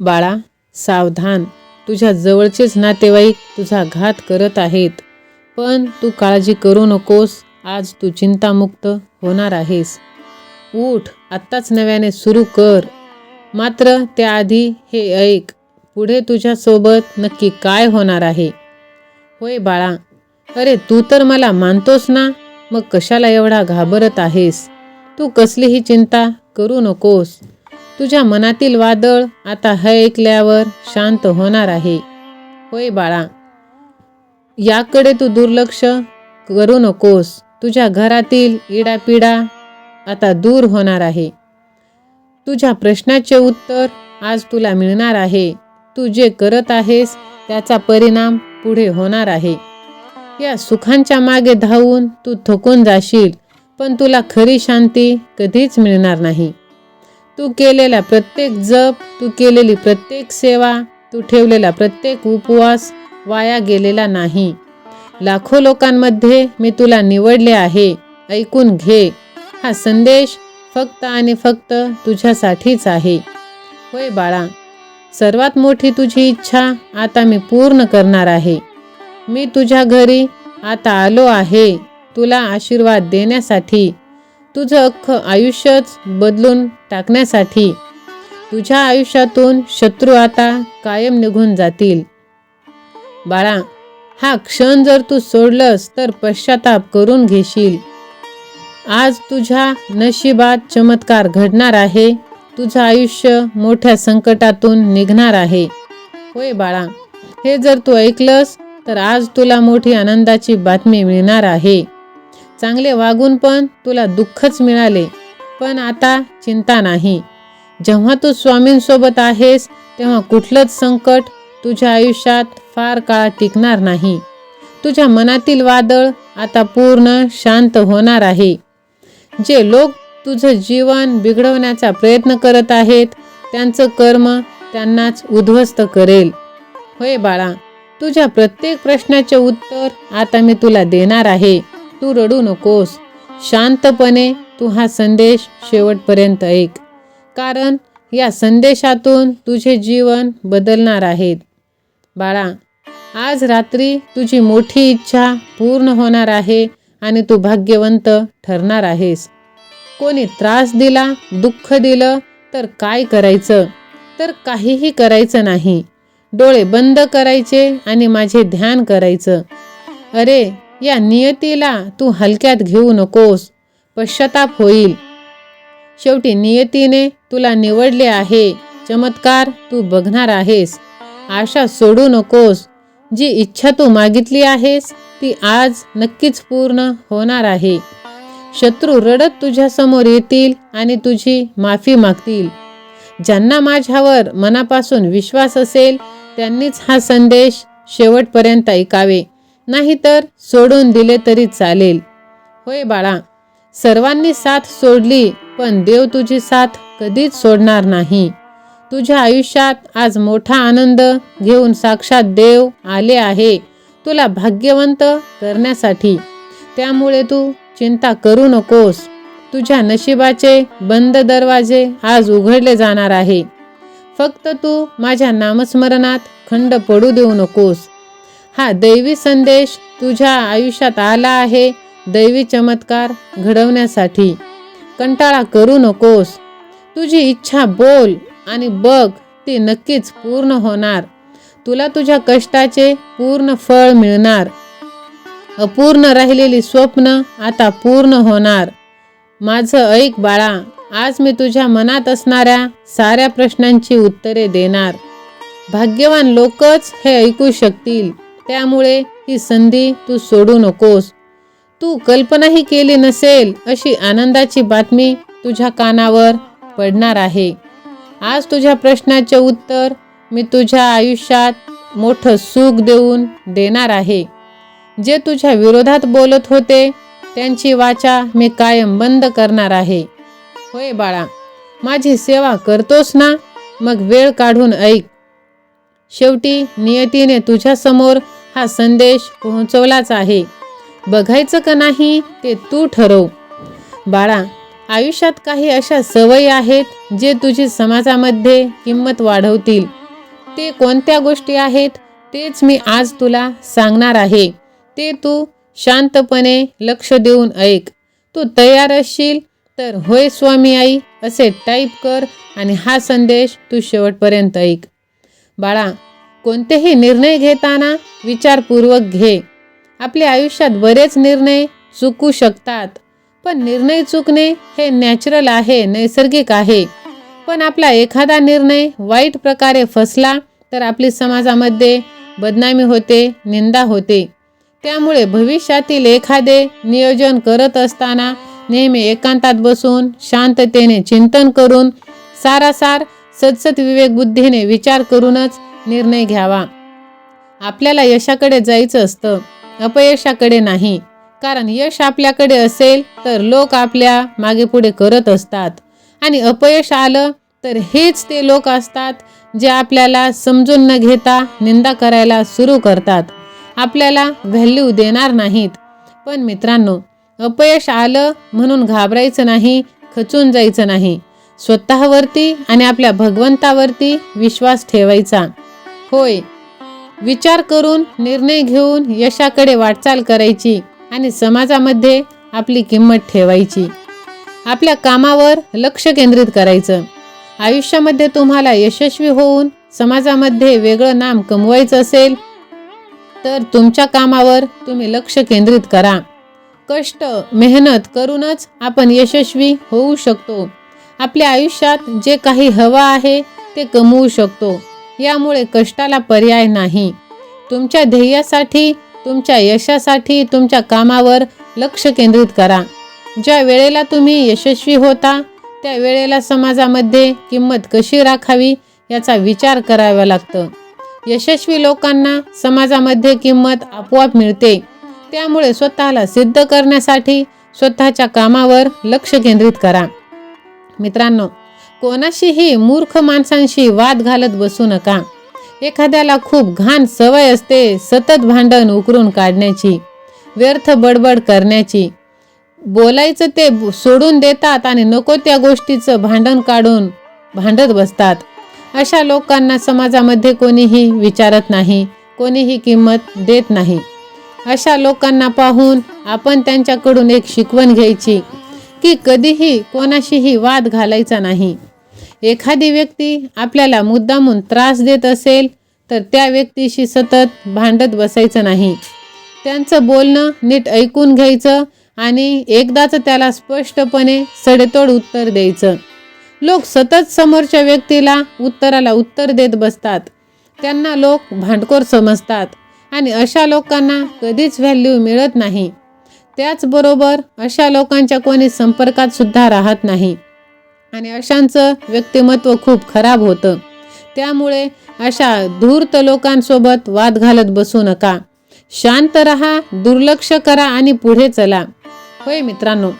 बाळा सावधान. तुझ्या जवळचेच नातेवाईक तुझा घात करत आहेत. पण तू काळजी करू नकोस. आज तू चिंतामुक्त होणार आहेस. उठ आत्ताच नव्याने सुरू कर. मात्र त्याआधी हे ऐक. पुढे तुझ्यासोबत नक्की काय होणार आहे? होय बाळा. अरे तू तर मला मानतोस ना? मग कशाला एवढा घाबरत आहेस? तू कसलीही चिंता करू नकोस. तुझ्या मनातील वादळ आता हे ऐकल्यावर शांत होणार आहे. होय बाळा याकडे तू दुर्लक्ष करू नकोस. तुझ्या घरातील इडापिडा आता दूर होणार आहे. तुझ्या प्रश्नाचे उत्तर आज तुला मिळणार आहे. तू जे करत आहेस त्याचा परिणाम पुढे होणार आहे. या सुखांच्या मागे धावून तू थकून जाशील पण तुला खरी शांती कधीच मिळणार नाही. तू केलेला प्रत्येक जप तू केलेली प्रत्येक सेवा तू ठेवलेला प्रत्येक उपवास वाया गेलेला नाही. लाखो लोकांमध्ये मी तुला निवडले आहे ऐकून घे. हा संदेश फक्त आणि फक्त तुझ्यासाठीच आहे. होय बाळा सर्वात मोठी तुझी इच्छा आता मी पूर्ण करणार आहे. मी तुझ्या घरी आता आलो आहे तुला आशीर्वाद देण्यासाठी. तुझं अख्खं आयुष्यच बदलून टाकण्यासाठी. तुझ्या आयुष्यातून शत्रू आता कायम निघून जातील. बाळा हा क्षण जर तू सोडलंस तर पश्चाताप करून घेशील. आज तुझ्या नशिबात चमत्कार घडणार आहे. तुझं आयुष्य मोठ्या संकटातून निघणार आहे. होय बाळा हे जर तू ऐकलंस तर आज तुला मोठी आनंदाची बातमी मिळणार आहे. चांगले वागून पण तुला दुःखच मिळाले. पण आता चिंता नाही. जेव्हा तू स्वामींसोबत आहेस तेव्हा कुठलंच संकट तुझ्या आयुष्यात फार काळ टिकणार नाही. तुझ्या मनातील वादळ आता पूर्ण शांत होणार आहे. जे लोक तुझं जीवन बिघडवण्याचा प्रयत्न करत आहेत त्यांचं कर्म त्यांनाच उद्ध्वस्त करेल. होय बाळा तुझ्या प्रत्येक प्रश्नाचे उत्तर आता मी तुला देणार आहे. तू रडू नकोस. शांतपणे तू हा संदेश शेवटपर्यंत ऐक. कारण या संदेशातून तुझे जीवन बदलणार आहेत. बाळा आज रात्री तुझी मोठी इच्छा पूर्ण होणार आहे आणि तू भाग्यवंत ठरणार आहेस. कोणी त्रास दिला दुःख दिलं तर काय करायचं? तर काहीही करायचं नाही. डोळे बंद करायचे आणि माझे ध्यान करायचं. अरे या नियतीला तू हलक्यात घेऊ नकोस. पश्चाताप होईल. शेवटी नियतीने तुला निवडले आहे. चमत्कार तू बघणार आहेस. आशा सोडू नकोस. जी इच्छा तू मागितली आहेस ती आज नक्कीच पूर्ण होणार आहे. शत्रू रडत तुझ्यासमोर येतील आणि तुझी माफी मागतील. ज्यांना माझ्यावर मनापासून विश्वास असेल त्यांनीच हा संदेश शेवटपर्यंत ऐकावे. नाहीतर सोडून दिले तरी चालेल. होय बाळा सर्वांनी साथ सोडली पण देव तुझी साथ कधीच सोडणार नाही. तुझ्या आयुष्यात आज मोठा आनंद घेऊन साक्षात देव आले आहे तुला भाग्यवंत करण्यासाठी. त्यामुळे तू चिंता करू नकोस. तुझ्या नशिबाचे बंद दरवाजे आज उघडले जाणार आहे. फक्त तू माझ्या नामस्मरणात खंड पडू देऊ नकोस. हा दैवी संदेश तुझ्या आयुष्यात आला आहे दैवी चमत्कार घडवण्यासाठी. कंटाळा करू नकोस. तुझी इच्छा बोल आणि बघ ती नक्कीच पूर्ण होणार. तुला तुझ्या कष्टाचे पूर्ण फळ मिळणार. अपूर्ण राहिलेली स्वप्न आता पूर्ण होणार. माझं ऐक बाळा आज मी तुझ्या मनात असणाऱ्या साऱ्या प्रश्नांची उत्तरे देणार. भाग्यवान लोकच हे ऐकू शकतील. त्यामुळे ही संधी तू सोडू नकोस. तू कल्पनाही केली नसेल अशी आनंदाची बातमी तुझ्या कानावर पडणार आहे. आज तुझ्या प्रश्नाचे उत्तर मी तुझ्या आयुष्यात मोठं सुख देऊन देणार आहे. जे तुझ्या विरोधात बोलत होते त्यांची वाचा मी कायम बंद करणार आहे. होय बाळा माझी सेवा करतोस ना? मग वेळ काढून ऐक. शेवटी नियतीने तुझ्यासमोर हा संदेश पोहोचवलाच आहे. बघायचं का नाही ते तू ठरव. बाळा आयुष्यात काही अशा सवयी आहेत जे तुझी समाजामध्ये किंमत वाढवतील. ते कोणत्या गोष्टी आहेत तेच मी आज तुला सांगणार आहे. ते तू शांतपणे लक्ष देऊन ऐक. तू तयार असशील तर होय स्वामी आई असे टाईप कर आणि हा संदेश तू शेवटपर्यंत ऐक. बाळा कोणतेही निर्णय घेताना विचारपूर्वक घे. आपल्या आयुष्यात बरेच निर्णय चुकू शकतात पण निर्णय चुकणे हे नॅचरल आहे नैसर्गिक आहे. पण आपला एखादा निर्णय वाईट प्रकारे फसला तर आपली समाजामध्ये बदनामी होते निंदा होते. त्यामुळे भविष्यातील एखादे नियोजन करत असताना नेहमी एकांतात बसून शांततेने चिंतन करून सारासार सदसत विवेकबुद्धीने विचार करूनच निर्णय घ्यावा. आपल्याला यशाकडे जायचं असतं. अपयशाकडे नाही. कारण यश आपल्याकडे असेल तर लोक आपल्या मागे पुढे करत असतात. आणि अपयश आलं तर हेच ते लोक असतात जे आपल्याला समजून न घेता निंदा करायला सुरू करतात. आपल्याला व्हॅल्यू देणार नाहीत. पण मित्रांनो अपयश आलं म्हणून घाबरायचं नाही खचून जायचं नाही. स्वतःवरती आणि आपल्या भगवंतावरती विश्वास ठेवायचा. होय. विचार करून निर्णय घेऊन यशाकडे वाटचाल करायची आणि समाजामध्ये आपली किंमत ठेवायची. आपल्या कामावर लक्ष केंद्रित करायचं. आयुष्यामध्ये तुम्हाला यशस्वी होऊन समाजामध्ये वेगळं नाम कमवायचं असेल तर तुमच्या कामावर तुम्ही लक्ष केंद्रित करा. कष्ट मेहनत करूनच आपण यशस्वी होऊ शकतो. आपल्या आयुष्यात जे काही हवं आहे ते कमवू शकतो. यामुळे कष्टाला पर्याय नाही. तुमच्या ध्येयासाठी तुमच्या यशासाठी तुमच्या कामावर लक्ष केंद्रित करा. ज्या वेळेला तुम्ही यशस्वी होता त्या वेळेला समाजामध्ये किंमत कशी राखावी याचा विचार करावा लागतं. यशस्वी लोकांना समाजामध्ये किंमत आपोआप मिळते. त्यामुळे स्वतःला सिद्ध करण्यासाठी स्वतःच्या कामावर लक्ष केंद्रित करा. मित्रांनो कोणाशीही मूर्ख माणसांशी वाद घालत बसू नका. एखाद्याला खूप घाण सवय असते सतत भांडण उकरून काढण्याची व्यर्थ बडबड करण्याची. बोलायचं ते सोडून देतात आणि नको त्या गोष्टीचं भांडण काढून भांडत बसतात. अशा लोकांना समाजामध्ये कोणीही विचारत नाही कोणीही किंमत देत नाही. अशा लोकांना पाहून आपण त्यांच्याकडून एक शिकवण घ्यायची की कधीही कोणाशीही वाद घालायचा नाही. एखादी व्यक्ती आपल्याला मुद्दामून त्रास देत असेल तर त्या व्यक्तीशी सतत भांडत बसायचं नाही. त्यांचं बोलणं नीट ऐकून घ्यायचं आणि एकदाच त्याला स्पष्टपणे सडेतोड उत्तर द्यायचं. लोक सतत समोरच्या व्यक्तीला उत्तराला उत्तर देत बसतात. त्यांना लोक भांडखोर समजतात आणि अशा लोकांना कधीच व्हॅल्यू मिळत नाही. त्याचबरोबर अशा लोकांच्या कोणी संपर्कात सुद्धा राहत नाही. आणि अशांचं व्यक्तिमत्व खूप खराब होतं. त्यामुळे अशा धूर्त लोकांसोबत वाद घालत बसू नका. शांत रहा दुर्लक्ष करा आणि पुढे चला. होय मित्रांनो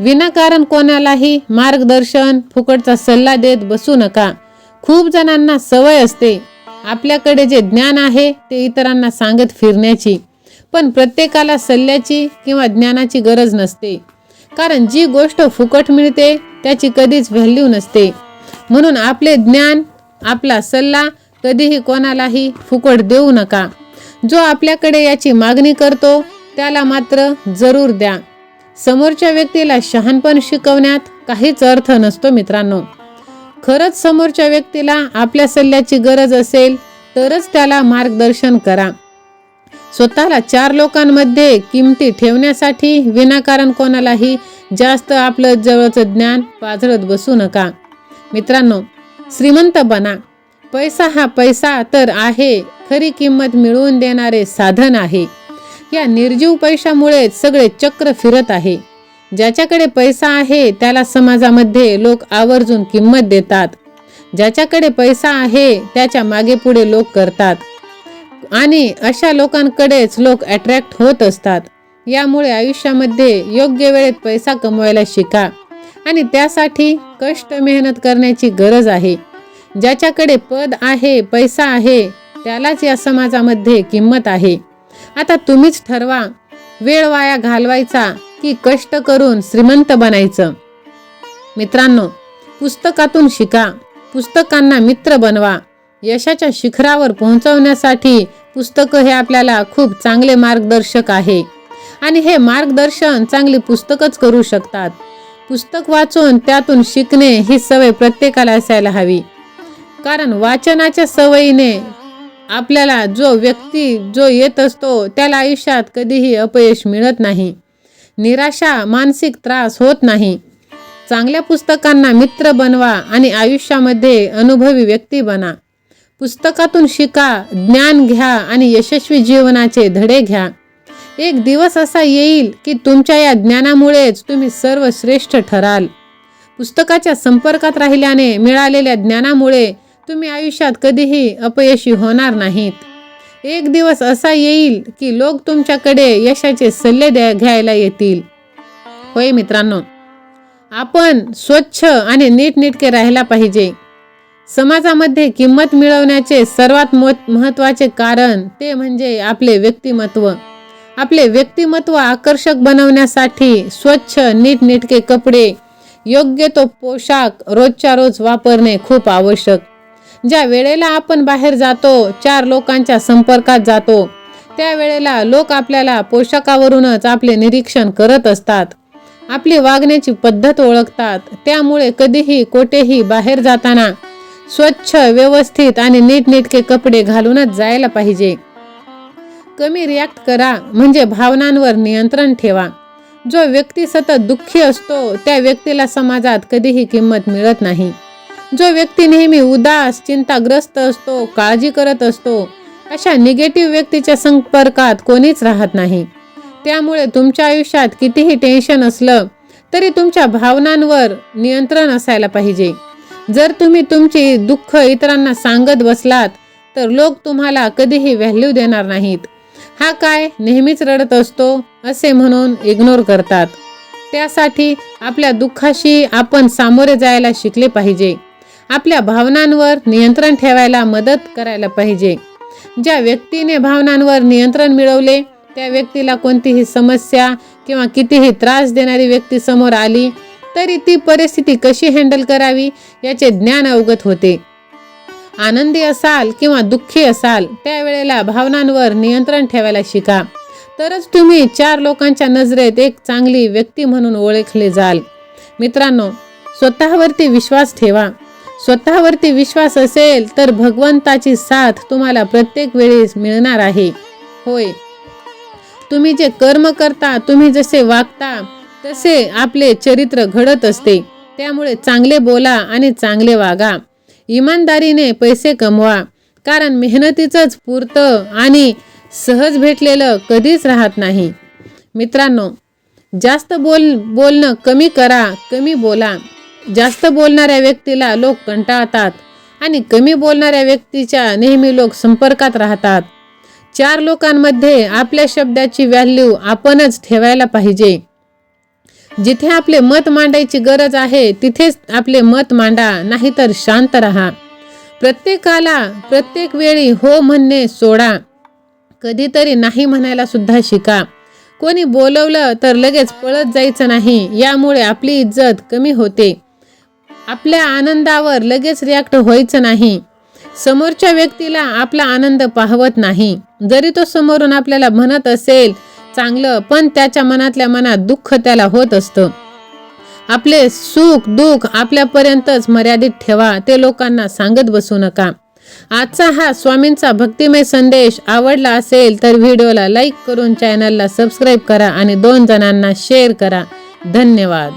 विनाकारण कोणालाही मार्गदर्शन फुकटचा सल्ला देत बसू नका. खूप जणांना सवय असते. आपल्याकडे जे ज्ञान आहे ते इतरांना सांगत फिरण्याची. पण प्रत्येकाला सल्ल्याची किंवा ज्ञानाची गरज नसते. कारण जी गोष्ट फुकट मिळते त्याची कधीच व्हॅल्यू नसते. म्हणून आपले ज्ञान आपला सल्ला कधीही कोणालाही फुकट देऊ नका. जो आपल्याकडे याची मागणी करतो त्याला मात्र जरूर द्या. समोरच्या व्यक्तीला शहाणपण शिकवण्यात काहीच अर्थ नसतो मित्रांनो. खरंच समोरच्या व्यक्तीला आपल्या सल्ल्याची गरज असेल तरच त्याला मार्गदर्शन करा. स्वतःला चार लोकांमध्ये किमती ठेवण्यासाठी विनाकारण कोणालाही जास्त आपलं जवळचं ज्ञान पाझळत बसू नका. मित्रांनो श्रीमंत बना. पैसा हा पैसा तर आहे खरी किंमत मिळवून देणारे साधन आहे. या निर्जीव पैशामुळे सगळे चक्र फिरत आहे. ज्याच्याकडे पैसा आहे त्याला समाजामध्ये लोक आवर्जून किंमत देतात. ज्याच्याकडे पैसा आहे त्याच्यामागे पुढे लोक करतात. आणि अशा लोकांकडेच लोक अट्रॅक्ट होत असतात. यामुळे आयुष्यामध्ये योग्य वेळेत पैसा कमवायला शिका. आणि त्यासाठी कष्ट मेहनत करण्याची गरज आहे. ज्याच्याकडे पद आहे पैसा आहे त्यालाच या समाजामध्ये किंमत आहे. आता तुम्हीच ठरवा वेळ वाया घालवायचा की कष्ट करून श्रीमंत बनायचं. मित्रांनो पुस्तकातून शिका पुस्तकांना मित्र बनवा. यशाच्या शिखरावर पोहोचवण्यासाठी पुस्तकं हे आपल्याला खूप चांगले मार्गदर्शक आहे. आणि हे मार्गदर्शन चांगली पुस्तकच करू शकतात. पुस्तक वाचून त्यातून शिकणे ही सवय प्रत्येकाला असायला हवी. कारण वाचनाच्या सवयीने आपल्याला जो व्यक्ती जो येत असतो त्याला आयुष्यात कधीही अपयश मिळत नाही. निराशा मानसिक त्रास होत नाही. चांगल्या पुस्तकांना मित्र बनवा आणि आयुष्यामध्ये अनुभवी व्यक्ती बना. पुस्तकातून शिका ज्ञान घ्या आणि यशस्वी जीवनाचे धडे घ्या. एक दिवस असा येईल की तुमच्या या ज्ञानामुळेच तुम्ही सर्वश्रेष्ठ ठराल. पुस्तकाच्या संपर्कात राहिल्याने मिळालेल्या ज्ञानामुळे तुम्ही आयुष्यात कधीही अपयशी होणार नाहीत. एक दिवस असा येईल की लोक तुमच्याकडे यशाचे सल्ले द्या घ्यायला येतील. होय मित्रांनो आपण स्वच्छ आणि नीटनेटके राहायला पाहिजे. समाजामध्ये किंमत मिळवण्याचे सर्वात मोत महत्त्वाचे कारण ते म्हणजे आपले व्यक्तिमत्व. आपले व्यक्तिमत्व आकर्षक बनवण्यासाठी स्वच्छ नीटनेटके कपडे योग्य तो पोशाख रोजच्या रोज वापरणे खूप आवश्यक. ज्या वेळेला आपण बाहेर जातो चार लोकांच्या संपर्कात जातो त्यावेळेला लोक आपल्याला पोशाखावरूनच आपले निरीक्षण करत असतात. आपली वागण्याची पद्धत ओळखतात. त्यामुळे कधीही कोठेही बाहेर जाताना स्वच्छ व्यवस्थित आणि नीटनेटके कपडे घालूनच जायला पाहिजे. कमी रिॲक्ट करा म्हणजे भावनांवर नियंत्रण ठेवा. जो व्यक्ती सतत दुःखी असतो त्या व्यक्तीला समाजात कधीही किंमत मिळत नाही. जो व्यक्ती नेहमी उदास चिंताग्रस्त असतो काळजी करत असतो अशा निगेटिव्ह व्यक्तीच्या संपर्कात कोणीच राहत नाही. त्यामुळे तुमच्या आयुष्यात कितीही टेन्शन असलं तरी तुमच्या भावनांवर नियंत्रण असायला पाहिजे. जर तुम्ही तुमची दुःख इतरांना सांगत बसलात तर लोक तुम्हाला कधीही व्हॅल्यू देणार नाहीत. हा काय नेहमीच रडत असतो असे म्हणून इग्नोर करतात. त्यासाठी आपल्या दुःखाशी आपण सामोरे जायला शिकले पाहिजे. आपल्या भावनांवर नियंत्रण ठेवायला मदत करायला पाहिजे. ज्या व्यक्तीने भावनांवर नियंत्रण मिळवले त्या व्यक्तीला कोणतीही समस्या किंवा कितीही त्रास देणारी व्यक्ती समोर आली तरी ती परिस्थिती कशी हँडल करावी याचे ज्ञान अवगत होते. आनंदी असाल किंवा दुःखी असाल त्यावेळेला भावनांवर नियंत्रण ठेवायला शिका. तरच तुम्ही चार लोकांच्या नजरेत एक चांगली व्यक्ती म्हणून ओळखले जाल. मित्रांनो स्वतःवरती विश्वास ठेवा. स्वतःवरती विश्वास असेल तर भगवंताची साथ तुम्हाला प्रत्येक वेळेस मिळणार आहे. होय. तुम्ही जे कर्म करता तुम्ही जसे वागता तसे आपले चरित्र घडत असते. त्यामुळे चांगले बोला आणि चांगले वागा. इमानदारीने पैसे कमवा. कारण मेहनतीचंच पुरतं आणि सहज भेटलेलं कधीच राहत नाही. मित्रांनो जास्त बोल बोलणं कमी करा कमी बोला. जास्त बोलणाऱ्या व्यक्तीला लोक कंटाळतात आणि कमी बोलणाऱ्या व्यक्तीच्या नेहमी लोक संपर्कात राहतात. चार लोकांमध्ये आपल्या शब्दाची व्हॅल्यू आपणच ठेवायला पाहिजे. जिथे आपले मत मांडायची गरज आहे तिथेच आपले मत मांडा नाहीतर शांत राहा. प्रत्येकाला प्रत्येक वेळी हो म्हणणे सोडा. कधीतरी नाही म्हणायला सुद्धा शिका. कोणी बोलवलं तर लगेच पळत जायचं नाही यामुळे आपली इज्जत कमी होते. आपल्या आनंदावर लगेच रिॲक्ट व्हायचं नाही. समोरच्या व्यक्तीला आपला आनंद पाहवत नाही. जरी तो समोरून आपल्याला म्हणत असेल चांगलं पण त्याच्या मनातल्या मनात दुःख त्याला होत असतं. आपले सुख दुःख आपल्यापर्यंतच मर्यादित ठेवा ते लोकांना सांगत बसू नका. आजचा हा स्वामींचा भक्तिमय संदेश आवडला असेल तर व्हिडिओला लाईक करून चॅनलला सबस्क्राईब करा आणि दोन जणांना शेअर करा. धन्यवाद.